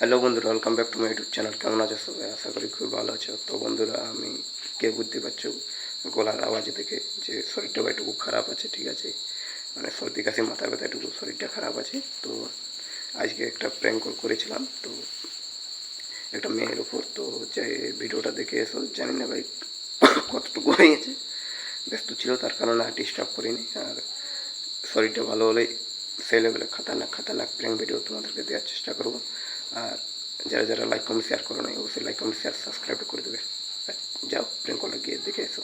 Hello বন্ধুরা welcome back to my YouTube channel কেমন আছো? সবাই আশা করি খুব ভালো আছো। তো বন্ধুরা, আমি কে বুঝতে পারছ? গলার আওয়াজ দেখে যে শরীরটা একটু খারাপ আছে, ঠিক আছে? মানে সর্দি, কাশি, মাথা ব্যথা একটু শরীরটা খারাপ আছে। তো আজকে একটা প্র্যাঙ্ক কল করেছিলাম। তো একটা মেয়ের ওপর তো যে ভিডিওটা দেখে এসো, জানি না ভাই কতটুকু হয়েছে। ব্যস্ত ছিল, তার কারণে আর ডিস্টার্ব করিনি। আর শরীরটা ভালো হলেই সেই লেভেলে খাতারনাক খাতারনাক প্র্যাঙ্ক ভিডিও তোমাদেরকে দেওয়ার চেষ্টা করব। আর যারা যারা লাইক কমেন্ট শেয়ার করো না অবশ্যই লাইক কমেন্ট শেয়ার সাবস্ক্রাইব করে দেবে। যাও প্র্যাঙ্ক কলটা গিয়ে দেখে এসো।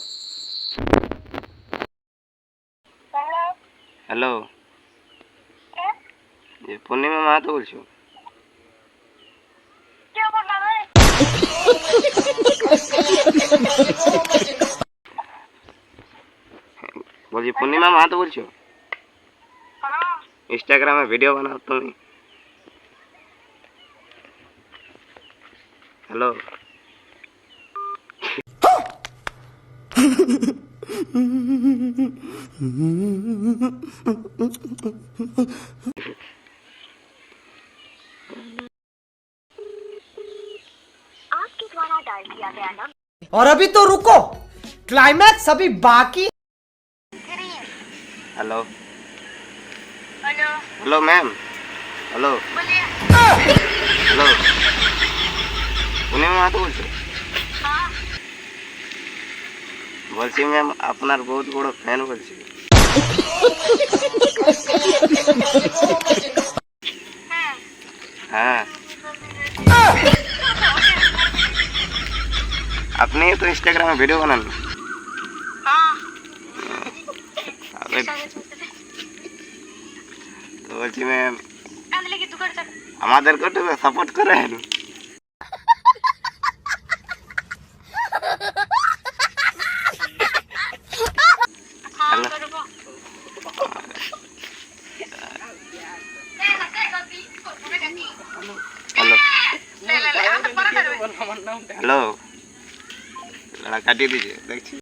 হ্যালো পূর্ণিমা মাহাতো বলছো? বলছি পূর্ণিমা মাহাতো বলছো? হ্যাঁ। ইনস্টাগ্রামে ভিডিও বানাও তুমি। হ্যালো आपके द्वारा डायल किया गया नंबर और अभी तो रुको क्लाइमैक्स अभी बाकी hello hello hello ma'am hello बोलिए মা বলছো বলছি ম্যাম আপনার বহুত বড় ফ্যান বলছি হ্যাঁ আপনি তো ইনস্টাগ্রামে ভিডিও বানান তো বলছি ম্যাম আমাদেরকে একটু সাপোর্ট করেন হ্যালো হ্যালো কাটিয়ে দিয়েছে দেখছি